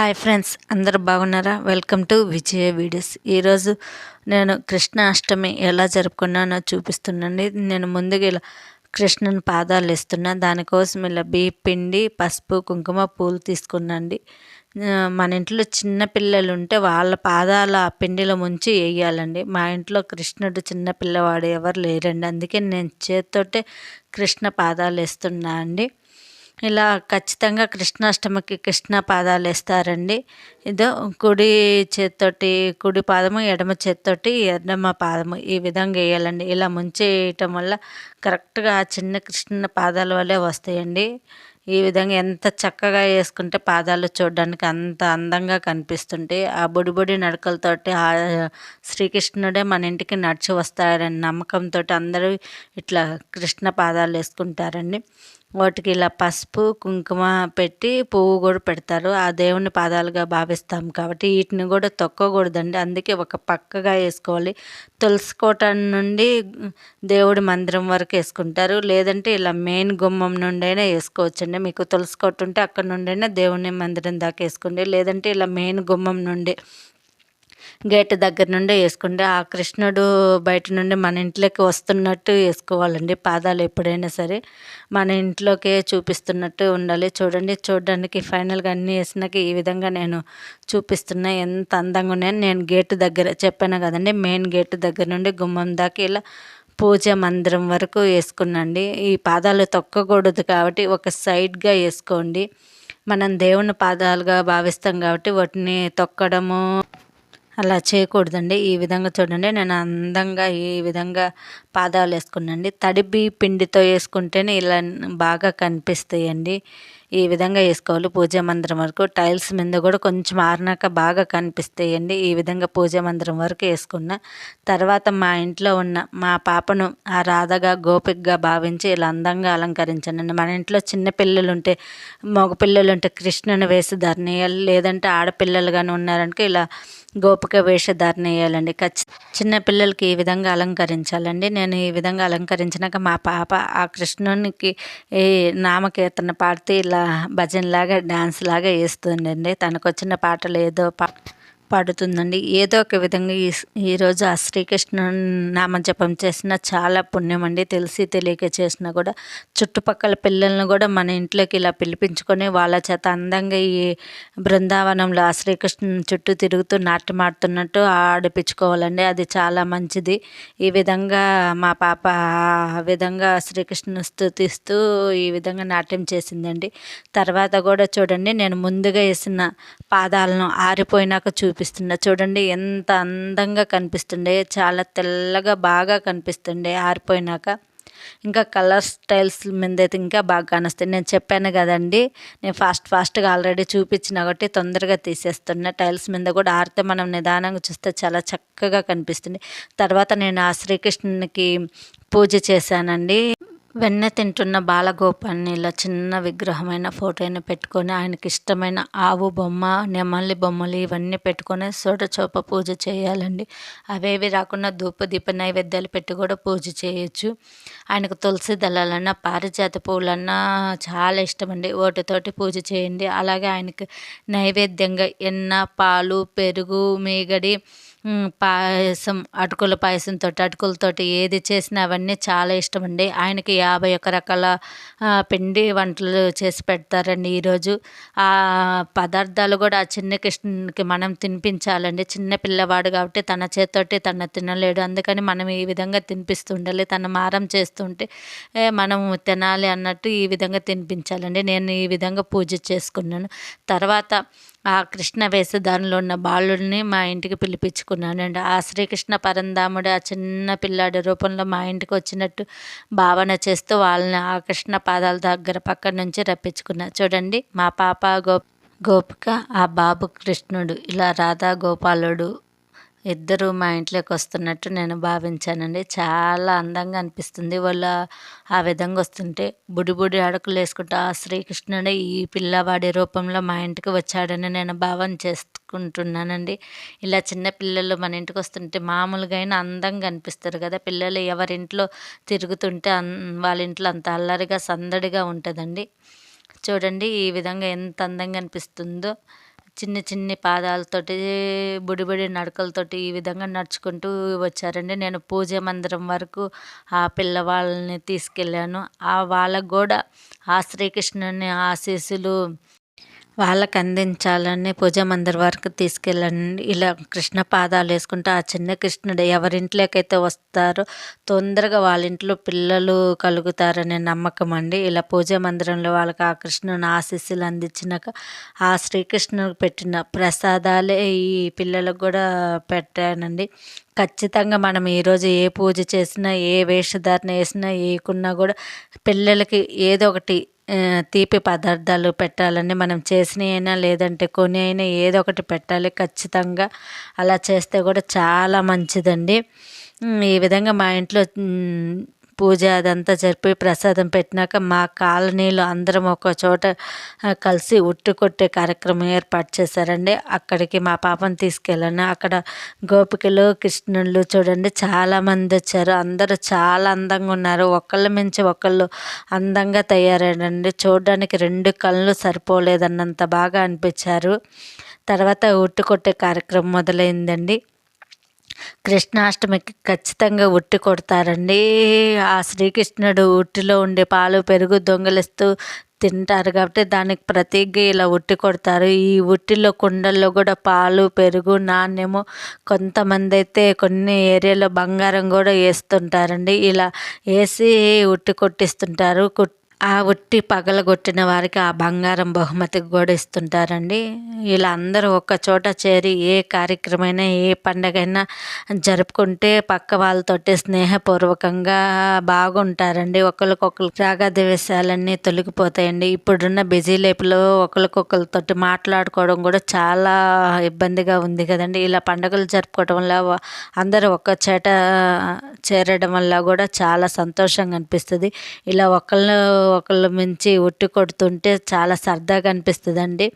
Hi friends అందరూ బాగున్నారా? Welcome to Vijaya videos. ఈరోజు నేను కృష్ణాష్టమి ఎలా జరుపుకున్నానో చూపిస్తున్నాను నేను ముందుగా ఇలా కృష్ణుని పాదాలు ఇస్తున్నా దానికోసం ఇలా బియ్య పిండి పసుపు కుంకుమ పూలు తీసుకున్నాండి. మన ఇంట్లో చిన్న పిల్లలు ఉంటే వాళ్ళ పాదాల ఆ పిండిలో ముంచి వేయాలండి. మా ఇంట్లో కృష్ణుడు చిన్న పిల్లవాడు ఎవరు లేరండి. అందుకే నేను చేతితోటే కృష్ణ పాదాలు వేస్తున్నా అండి. ఇలా ఖచ్చితంగా కృష్ణాష్టమికి కృష్ణ పాదాలు వేస్తారండి ఇదో కుడి చేత్తోటి కుడి పాదము ఎడమ చేత్తోటి ఎడమ పాదము ఈ విధంగా వేయాలండి. ఇలా ముంచేయటం వల్ల కరెక్ట్గా ఆ చిన్న కృష్ణ పాదాల వల్లే వస్తాయండి. ఈ విధంగా ఎంత చక్కగా వేసుకుంటే పాదాలు చూడడానికి అంత అందంగా కనిపిస్తుంటాయి ఆ బుడి బుడి నడకలతోటి ఆ శ్రీకృష్ణుడే మన ఇంటికి నడిచి వస్తాడని నమ్మకంతో అందరూ ఇట్లా కృష్ణ పాదాలు వేసుకుంటారండి. వాటికి ఇలా పసుపు కుంకుమ పెట్టి పువ్వు కూడా పెడతారు. ఆ దేవుని పాదాలుగా భావిస్తాం కాబట్టి వీటిని కూడా తొక్కకూడదండి. అందుకే ఒక పక్కగా వేసుకోవాలి. తులసి కోట నుండి దేవుడి మందిరం వరకు వేసుకుంటారు. లేదంటే ఇలా మెయిన్ గుమ్మం నుండైనా వేసుకోవచ్చండి. మీకు తులసి కోట ఉంటే అక్కడ నుండైనా దేవుని మందిరం దాకా వేసుకోండి. లేదంటే ఇలా మెయిన్ గుమ్మం నుండి గేట్ దగ్గర నుండి వేసుకుంటే ఆ కృష్ణుడు బయట నుండి మన ఇంట్లోకి వస్తున్నట్టు వేసుకోవాలండి. పాదాలు ఎప్పుడైనా సరే మన ఇంట్లోకే చూపిస్తున్నట్టు ఉండాలి. చూడండి చూడడానికి ఫైనల్గా అన్నీ వేసినాక ఈ విధంగా నేను చూపిస్తున్నా ఎంత అందంగా ఉన్నాయని నేను గేటు దగ్గర చెప్పాను కదండి మెయిన్ గేటు దగ్గర నుండి గుమ్మం దాకా ఇలా పూజ మందిరం వరకు వేసుకున్నండి. ఈ పాదాలు తొక్కకూడదు కాబట్టి ఒక సైడ్గా వేసుకోండి. మనం దేవుని పాదాలుగా భావిస్తాం కాబట్టి వాటిని తొక్కడము అలా చేయకూడదండి. ఈ విధంగా చూడండి నేను అందంగా ఈ విధంగా పాదాలు వేసుకున్నాండి తడిబి పిండితో వేసుకుంటేనే ఇలా బాగా కనిపిస్తాయండి. ఈ విధంగా వేసుకోవాలి. పూజా మందిరం వరకు టైల్స్ మీద కూడా కొంచెం ఆరినాక బాగా కనిపిస్తాయండి. ఈ విధంగా పూజా మందిరం వరకు వేసుకున్న తర్వాత మా ఇంట్లో ఉన్న మా పాపను ఆ రాధగా గోపికగా భావించి ఇలా అందంగా అలంకరించానండి. మన ఇంట్లో చిన్న పిల్లలు ఉంటే మగ పిల్లలు ఉంటే కృష్ణుని వేసి ధరణీయాలి లేదంటే ఆడపిల్లలు కానీ ఉన్నారంటే ఇలా గోపిక వేషధారణ వేయాలండి. ఖచ్చి చిన్న పిల్లలకి ఈ విధంగా అలంకరించాలండి. నేను ఈ విధంగా అలంకరించినాక మా పాప ఆ కృష్ణునికి ఈ నామకీర్తన పాడితే ఇలా భజన లాగా డ్యాన్స్ లాగా వేస్తుందండి. తనకు వచ్చిన పాటలు ఏదో పా పడుతుందండి. ఏదో ఒక విధంగా ఈ ఈరోజు ఆ శ్రీకృష్ణ నామజపం చేసిన చాలా పుణ్యం అండి. తెలిసి తెలియక చేసినా కూడా చుట్టుపక్కల పిల్లల్ని కూడా మన ఇంట్లోకి ఇలా పిలిపించుకొని వాళ్ళ చేత అందంగా ఈ బృందావనంలో ఆ శ్రీకృష్ణ చుట్టూ తిరుగుతూ నాట్యం ఆడుతున్నట్టు ఆడిపించుకోవాలండి. అది చాలా మంచిది. ఈ విధంగా మా పాప ఆ విధంగా శ్రీకృష్ణ స్థుతిస్తూ ఈ విధంగా నాట్యం చేసిందండి. తర్వాత కూడా చూడండి నేను ముందుగా వేసిన పాదాలను ఆరిపోయినాక చూపి కనిపిస్తుండే. చూడండి ఎంత అందంగా కనిపిస్తుండే. చాలా తెల్లగా బాగా కనిపిస్తుండే ఆరిపోయినాక. ఇంకా కలర్ స్టైల్స్ మీద అయితే ఇంకా బాగా కానిస్తాయి. నేను చెప్పాను కదండి నేను ఫాస్ట్ ఫాస్ట్గా ఆల్రెడీ చూపించిన కాబట్టి తొందరగా తీసేస్తున్నా. టైల్స్ మీద కూడా ఆరితే మనం నిదానంగా చూస్తే చాలా చక్కగా కనిపిస్తుంది. తర్వాత నేను ఆ శ్రీకృష్ణునికి పూజ చేశానండి. వెన్న తింటున్న బాలగోపాల్ని ఇలా చిన్న విగ్రహమైన ఫోటోని పెట్టుకొని ఆయనకి ఇష్టమైన ఆవు బొమ్మ నెమల్లి బొమ్మలు ఇవన్నీ పెట్టుకొని చోప పూజ చేయాలండి. అవేవి రాకుండా ధూప దీప నైవేద్యాలు పెట్టి కూడా పూజ చేయొచ్చు. ఆయనకు తులసి దళాలన్నా పారిజాత పూలన్నా చాలా ఇష్టం అండి వాటితోటి పూజ చేయండి. అలాగే ఆయనకి నైవేద్యంగా ఎన్న పాలు పెరుగు మీగడి పాయసం అటుకుల పాయసంతో అటుకులతోటి ఏది చేసినా అవన్నీ చాలా ఇష్టం అండి. ఆయనకి యాభై ఒక రకాల పిండి వంటలు చేసి పెడతారండి ఈరోజు. ఆ పదార్థాలు కూడా ఆ చిన్న కృష్ణునికి మనం తినిపించాలండి. చిన్న పిల్లవాడు కాబట్టి తన చేతితోటి తన తినలేడు. అందుకని మనం ఈ విధంగా తినిపిస్తుండాలి తన మారం చేస్తుంటే మనం తినాలి అన్నట్టు ఈ విధంగా తినిపించాలండి. నేను ఈ విధంగా పూజ చేసుకున్నాను. తర్వాత ఆ కృష్ణ వేషధారణలో ఉన్న బాలుడిని మా ఇంటికి పిలిపించుకున్నానండి ఆ శ్రీకృష్ణ పరంధాముడు ఆ చిన్న పిల్లాడి రూపంలో మా ఇంటికి వచ్చినట్టు భావన చేస్తూ వాళ్ళని ఆ కృష్ణ పాదాల దగ్గర పక్క నుంచి రప్పించుకున్నా. చూడండి మా పాప గో గోపిక ఆ బాబు కృష్ణుడు ఇలా రాధా గోపాలుడు ఇద్దరు మా ఇంట్లోకి వస్తున్నట్టు నేను భావించానండి. చాలా అందంగా అనిపిస్తుంది. వాళ్ళు ఆ విధంగా వస్తుంటే బుడి బుడి అడుగులు వేసుకుంటూ ఆ శ్రీకృష్ణుడే ఈ పిల్లవాడి రూపంలో మా ఇంటికి వచ్చాడని నేను భావన చేసుకుంటున్నానండి. ఇలా చిన్న పిల్లలు మన ఇంటికి వస్తుంటే మామూలుగా అయినా అందంగా అనిపిస్తారు కదా. పిల్లలు ఎవరింట్లో తిరుగుతుంటే వాళ్ళ ఇంట్లో అంత అల్లరిగా సందడిగా ఉంటుందండి. చూడండి ఈ విధంగా ఎంత అందంగా అనిపిస్తుందో. చిన్ని చిన్ని పాదాలతోటి బుడిబుడి నడకలతోటి ఈ విధంగా నడుచుకుంటూ వచ్చారండి. నేను పూజ మందిరం వరకు ఆ పిల్లవాళ్ళని తీసుకెళ్ళాను. ఆ వాళ్ళకు కూడా ఆ శ్రీకృష్ణుని ఆశీస్సులు వాళ్ళకి అందించాలని పూజా మందిర్ వరకు తీసుకెళ్ళండి. ఇలా కృష్ణ పాదాలు వేసుకుంటూ ఆ చిన్న కృష్ణుడు ఎవరింట్లోకైతే వస్తారో తొందరగా వాళ్ళ ఇంట్లో పిల్లలు కలుగుతారనే నమ్మకం అండి. ఇలా పూజ మందిరంలో వాళ్ళకి ఆ కృష్ణుని ఆశీస్సులు అందించినాక ఆ శ్రీకృష్ణుడికి పెట్టిన ప్రసాదాలే ఈ పిల్లలకు కూడా పెట్టానండి. ఖచ్చితంగా మనం ఈరోజు ఏ పూజ చేసినా ఏ వేషధారణ వేసినా ఏకున్నా కూడా పిల్లలకి ఏదో ఒకటి తీపి పదార్థాలు పెట్టాలని మనం చేసినవి అయినా లేదంటే కొని అయినా ఏదో ఒకటి పెట్టాలి. ఖచ్చితంగా అలా చేస్తే కూడా చాలా మంచిదండి. ఈ విధంగా మా ఇంట్లో పూజ అదంతా జరిపి ప్రసాదం పెట్టినాక మా కాలనీలో అందరం ఒక చోట కలిసి ఉట్టు కొట్టే కార్యక్రమం ఏర్పాటు చేశారండి. అక్కడికి మా పాపను తీసుకెళ్ళాను. అక్కడ గోపికలు కృష్ణుళ్ళు చూడండి చాలామంది వచ్చారు. అందరూ చాలా అందంగా ఉన్నారు. ఒకళ్ళ మించి ఒకళ్ళు అందంగా తయారయ్యారండి. చూడడానికి రెండు కళ్ళు సరిపోలేదన్నంత బాగా అనిపించారు. తర్వాత ఉట్టు కొట్టే కార్యక్రమం మొదలైందండి. కృష్ణాష్టమికి ఖచ్చితంగా ఉట్టి కొడతారండి. ఆ శ్రీకృష్ణుడు ఉట్టిలో ఉండే పాలు పెరుగు దొంగలిస్తూ తింటారు కాబట్టి దానికి ప్రతీకగా ఇలా ఉట్టి కొడతారు. ఈ ఉట్టిలో కుండల్లో కూడా పాలు పెరుగు నాణ్యము కొంతమంది అయితే కొన్ని ఏరియాలో బంగారం కూడా వేస్తుంటారండి. ఇలా వేసి ఉట్టి కొట్టిస్తుంటారు. ఆ ఉట్టి పగలగొట్టిన వారికి ఆ బంగారం బహుమతి కూడా ఇస్తుంటారండి ఇలా అందరూ ఒక చోట చేరి ఏ కార్యక్రమైనా ఏ పండగైనా జరుపుకుంటే పక్క వాళ్ళతోటి స్నేహపూర్వకంగా బాగుంటారండి. ఒకరికొకరు రాగద్వేషాలన్నీ తొలగిపోతాయండి. ఇప్పుడున్న బిజీ లైఫ్లో ఒకరికొకరితోటి మాట్లాడుకోవడం కూడా చాలా ఇబ్బందిగా ఉంది కదండి. ఇలా పండుగలు జరుపుకోవడం వల్ల అందరూ ఒక చేట చేరడం వల్ల కూడా చాలా సంతోషంగా అనిపిస్తుంది. ఇలా ఒకళ్ళు ఒకళ్ళు మించి ఉట్టి కొడుతుంటే చాలా సరదాగా అనిపిస్తుందండి.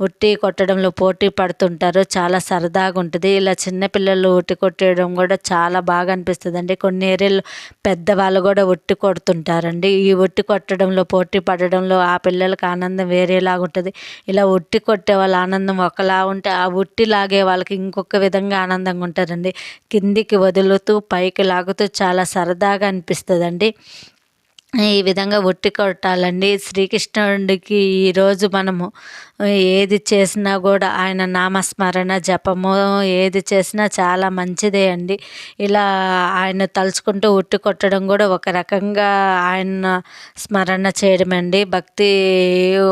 ఉట్టి కొట్టడంలో పోటీ పడుతుంటారు చాలా సరదాగా ఉంటుంది. ఇలా చిన్నపిల్లలు ఉట్టి కొట్టడం కూడా చాలా బాగా అనిపిస్తుంది అండి కొన్ని ఏరియాల్లో పెద్దవాళ్ళు కూడా ఉట్టి కొడుతుంటారండి. ఈ ఉట్టి కొట్టడంలో పోటీ పడడంలో ఆ పిల్లలకు ఆనందం వేరేలాగా ఉంటుంది. ఇలా ఉట్టి కొట్టే వాళ్ళ ఆనందం ఒకలా ఉంటే ఆ ఉట్టి లాగే వాళ్ళకి ఇంకొక విధంగా ఆనందంగా ఉంటారండి. కిందికి వదులుతూ పైకి లాగుతూ చాలా సరదాగా అనిపిస్తుందండి. ఈ విధంగా ఒట్టి కొట్టాలండి. శ్రీకృష్ణుడికి ఈరోజు మనము ఏది చేసినా కూడా ఆయన నామస్మరణ జపము ఏది చేసినా చాలా మంచిదే అండి. ఇలా ఆయన తలుచుకుంటూ ఉట్టి కొట్టడం కూడా ఒక రకంగా ఆయన స్మరణ చేయడం అండి భక్తి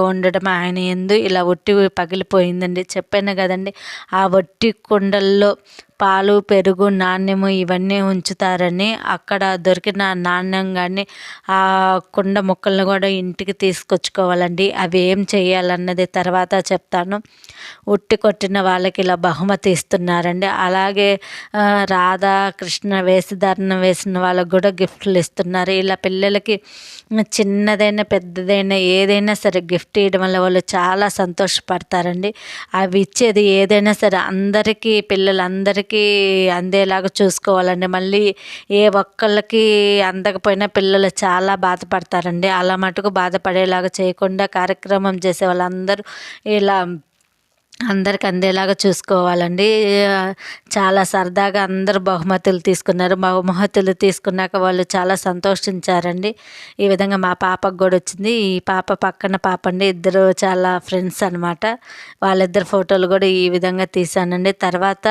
ఉండడం ఆయన ఎందు ఇలా ఒట్టి పగిలిపోయిందండి. చెప్పాను కదండి ఆ ఒట్టి కుండల్లో పాలు పెరుగు నాణ్యము ఇవన్నీ ఉంచుతారని అక్కడ దొరికిన నాణ్యం కానీ ఆ కుండ ముక్కలను కూడా ఇంటికి తీసుకొచ్చుకోవాలండి. అవి ఏం చేయాలన్నది తర్వాత తర్వాత చెప్తాను. ఉట్టి కొట్టిన వాళ్ళకి ఇలా బహుమతి ఇస్తున్నారండి. అలాగే రాధా కృష్ణ వేషధారణ వేసిన వాళ్ళకు కూడా గిఫ్ట్లు ఇస్తున్నారు. ఇలా పిల్లలకి చిన్నదైనా పెద్దదైనా ఏదైనా సరే గిఫ్ట్ ఇవ్వడం వల్ల వాళ్ళు చాలా సంతోషపడతారండి. అవి ఇచ్చేది ఏదైనా సరే అందరికీ పిల్లలందరికీ అందరికీ అందేలాగా చూసుకోవాలండి. మళ్ళీ ఏ ఒక్కళ్ళకి అందకపోయినా పిల్లలు చాలా బాధపడతారండి. అలా మటుకు బాధపడేలాగా చేయకుండా కార్యక్రమం చేసే వాళ్ళందరూ ఇలా అందరికి అందేలాగా చూసుకోవాలండి. చాలా సరదాగా అందరు బహుమతులు తీసుకున్నారు. బహుమతులు తీసుకున్నాక వాళ్ళు చాలా సంతోషించారండి. ఈ విధంగా మా పాపకు కూడా వచ్చింది. ఈ పాప పక్కన పాప అండి ఇద్దరు చాలా ఫ్రెండ్స్ అనమాట వాళ్ళిద్దరు ఫోటోలు కూడా ఈ విధంగా తీసానండి తర్వాత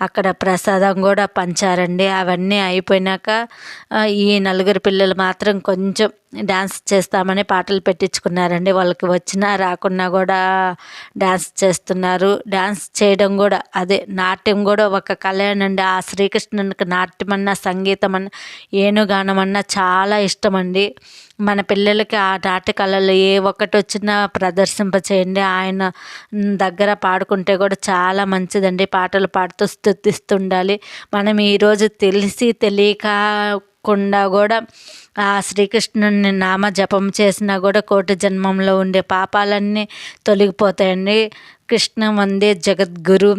అక్కడ ప్రసాదం కూడా పంచారండి. అవన్నీ అయిపోయినాక ఈ నలుగురు పిల్లలు మాత్రం కొంచెం డ్యాన్స్ చేస్తామని పాటలు పెట్టించుకున్నారండి. వాళ్ళకి వచ్చినా రాకున్నా కూడా డ్యాన్స్ చేస్తున్నారు. డ్యాన్స్ చేయడం కూడా అదే నాట్యం కూడా ఒక కళ్యాణండి ఆ శ్రీకృష్ణునికి నాట్యం అన్న సంగీతం అన్న ఏనుగానం అన్న చాలా ఇష్టం అండి మన పిల్లలకి ఆ నాట్య కళలు ఏ ఒక్కటి వచ్చినా ప్రదర్శింప చేయండి ఆయన దగ్గర పాడుకుంటే కూడా చాలా మంచిదండి. పాటలు పాడుతూ స్థుతిస్తుండాలి మనం ఈరోజు తెలిసి తెలియక కుండా కూడా ఆ శ్రీకృష్ణుని నామ జపం చేసినా కూడా కోటి జన్మంలో ఉండే పాపాలన్నీ తొలగిపోతాయండి. కృష్ణ వందే జగద్గురు.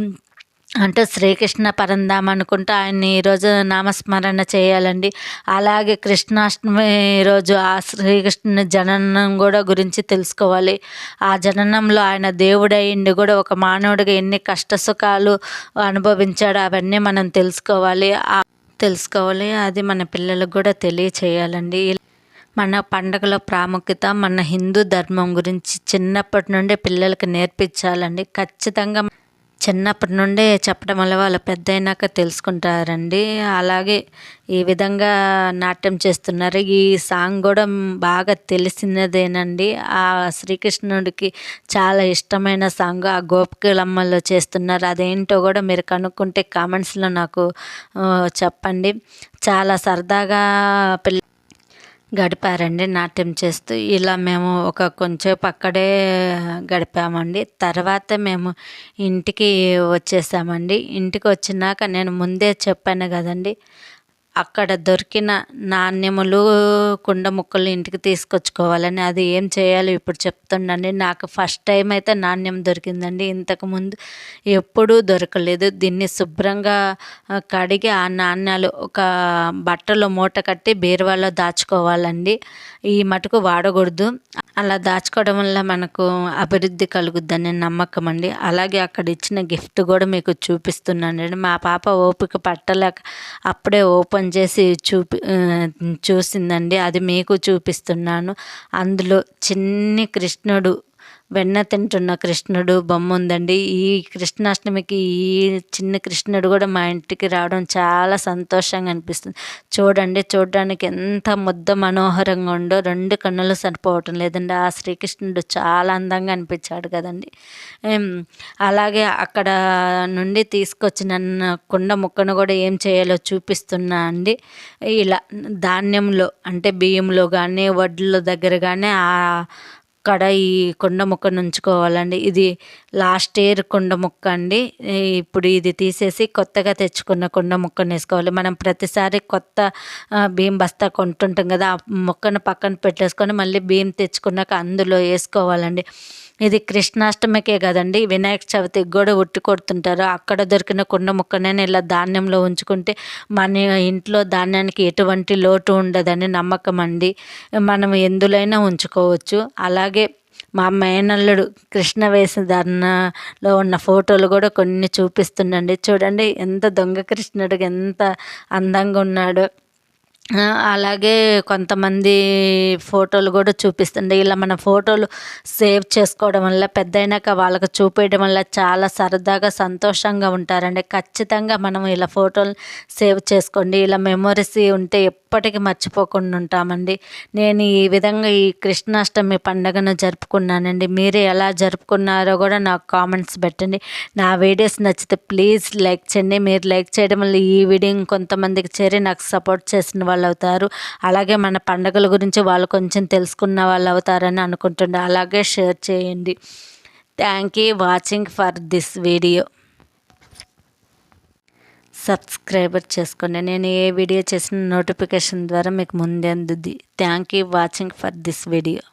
అంటే శ్రీకృష్ణ పరంధాం అనుకుంటా ఆయన్ని ఈరోజు నామస్మరణ చేయాలండి. అలాగే కృష్ణాష్టమి రోజు ఆ శ్రీకృష్ణుని జననం కూడా గురించి తెలుసుకోవాలి. ఆ జననంలో ఆయన దేవుడయ్యిండి కూడా ఒక మానవుడిగా ఎన్ని కష్ట సుఖాలు అవన్నీ మనం తెలుసుకోవాలి. తెలుసుకోవాలి. అది మన పిల్లలకు కూడా తెలియచేయాలండి. మన పండగల ప్రాముఖ్యత మన హిందూ ధర్మం గురించి చిన్నప్పటి నుండే పిల్లలకు నేర్పించాలండి. ఖచ్చితంగా చిన్నప్పటి నుండే చెప్పడం వల్ల వాళ్ళు పెద్ద అయినాక తెలుసుకుంటారండి. అలాగే ఈ విధంగా నాట్యం చేస్తున్నారు. ఈ సాంగ్ కూడా బాగా తెలిసినదేనండి. ఆ శ్రీకృష్ణుడికి చాలా ఇష్టమైన సాంగ్ ఆ గోపికలమ్మలో చేస్తున్నారు. అదేంటో కూడా మీరు కనుక్కుంటే కామెంట్స్లో నాకు చెప్పండి. చాలా సరదాగా పిల్ల గడిపారండి. నాట్యం చేస్తూ ఇలా మేము ఒక కొంచెంసేపు అక్కడే గడిపామండి. తర్వాత మేము ఇంటికి వచ్చేసామండి. ఇంటికి వచ్చినాక నేను ముందే చెప్పాను కదండి అక్కడ దొరికిన నాణ్యములు కుండ ముక్కలు ఇంటికి తీసుకొచ్చుకోవాలని అది ఏం చేయాలో ఇప్పుడు చెప్తుండండి. నాకు ఫస్ట్ టైం అయితే నాణ్యం దొరికిందండి. ఇంతకుముందు ఎప్పుడూ దొరకలేదు. దీన్ని శుభ్రంగా కడిగి ఆ నాణ్యాలు ఒక బట్టలో మూట కట్టి బీరువాలో దాచుకోవాలండి. ఈ మటుకు వాడకూడదు. అలా దాచుకోవడం వల్ల మనకు అభివృద్ధి కలుగుద్దని నమ్మకం అండి. అలాగే అక్కడ ఇచ్చిన గిఫ్ట్ కూడా మీకు చూపిస్తున్నాను మా పాప ఓపిక పట్టలేక అప్పుడే ఓపెన్ చేసి చూపి చూసిందండి. అది మీకు చూపిస్తున్నాను. అందులో చిన్ని కృష్ణుడు వెన్న తింటున్న కృష్ణుడు బొమ్మ ఉందండి. ఈ కృష్ణాష్టమికి ఈ చిన్న కృష్ణుడు కూడా మా ఇంటికి రావడం చాలా సంతోషంగా అనిపిస్తుంది. చూడండి చూడడానికి ఎంత ముద్ద మనోహరంగా ఉండో రెండు కన్నులు సరిపోవటం లేదండి. ఆ శ్రీకృష్ణుడు చాలా అందంగా అనిపించాడు కదండి. అలాగే అక్కడ నుండి తీసుకొచ్చిన కుండ ముక్కను కూడా ఏం చేయాలో చూపిస్తున్నా అండి. ఇలా ధాన్యంలో అంటే బియ్యంలో కానీ వడ్ల దగ్గర కానీ కడ ఈ కొండ ముక్కను ఉంచుకోవాలండి ఇది లాస్ట్ ఇయర్ కొండ ముక్క అండి. ఇప్పుడు ఇది తీసేసి కొత్తగా తెచ్చుకున్న కొండ ముక్కను వేసుకోవాలి. మనం ప్రతిసారి కొత్త బియ్యం బస్తా కొంటుంటాం కదా ఆ ముక్కను పక్కన పెట్టేసుకొని మళ్ళీ బియ్యం తెచ్చుకున్నాక అందులో వేసుకోవాలండి. ఇది కృష్ణాష్టమికే కదండి. వినాయక చవితికి కూడా ఉట్టి కొడుతుంటారు. అక్కడ దొరికిన కుండ ముక్కనైనా ఇలా ధాన్యంలో ఉంచుకుంటే మన ఇంట్లో ధాన్యానికి ఎటువంటి లోటు ఉండదని నమ్మకం అండి. మనం ఎందులైనా ఉంచుకోవచ్చు. అలాగే మా మేనల్లుడు కృష్ణ వేషధారణలో ఉన్న ఫోటోలు కూడా కొన్ని చూపిస్తుండండి. చూడండి ఎంత దొంగ కృష్ణుడికి ఎంత అందంగా ఉన్నాడో. అలాగే కొంతమంది ఫోటోలు కూడా చూపిస్తుండే. ఇలా మన ఫోటోలు సేవ్ చేసుకోవడం వల్ల పెద్ద అయినాక వాళ్ళకు చూపించడం వల్ల చాలా సరదాగా సంతోషంగా ఉంటారండి. ఖచ్చితంగా మనం ఇలా ఫోటోలు సేవ్ చేసుకోండి. ఇలా మెమొరీస్ ఉంటే ఎప్పటికీ మర్చిపోకుండా ఉంటామండి. నేను ఈ విధంగా ఈ కృష్ణాష్టమి పండుగను జరుపుకున్నానండి. మీరు ఎలా జరుపుకున్నారో కూడా నాకు కామెంట్స్ పెట్టండి. నా వీడియోస్ నచ్చితే ప్లీజ్ లైక్ చేయండి. మీరు లైక్ చేయడం వల్ల ఈ వీడియో ఇంకొంతమందికి చేరి నాకు సపోర్ట్ చేసిన వాళ్ళు అవుతారు అలాగే మన పండుగల గురించి వాళ్ళు కొంచెం తెలుసుకున్న వాళ్ళు అవుతారని అనుకుంటుండే. అలాగే షేర్ చేయండి. Thank you watching for this video. Subscriber చేసుకోండి. నేను ఏ వీడియో చేసిన నోటిఫికేషన్ ద్వారా మీకు ముందే అందుద్ది. Thank you watching for this video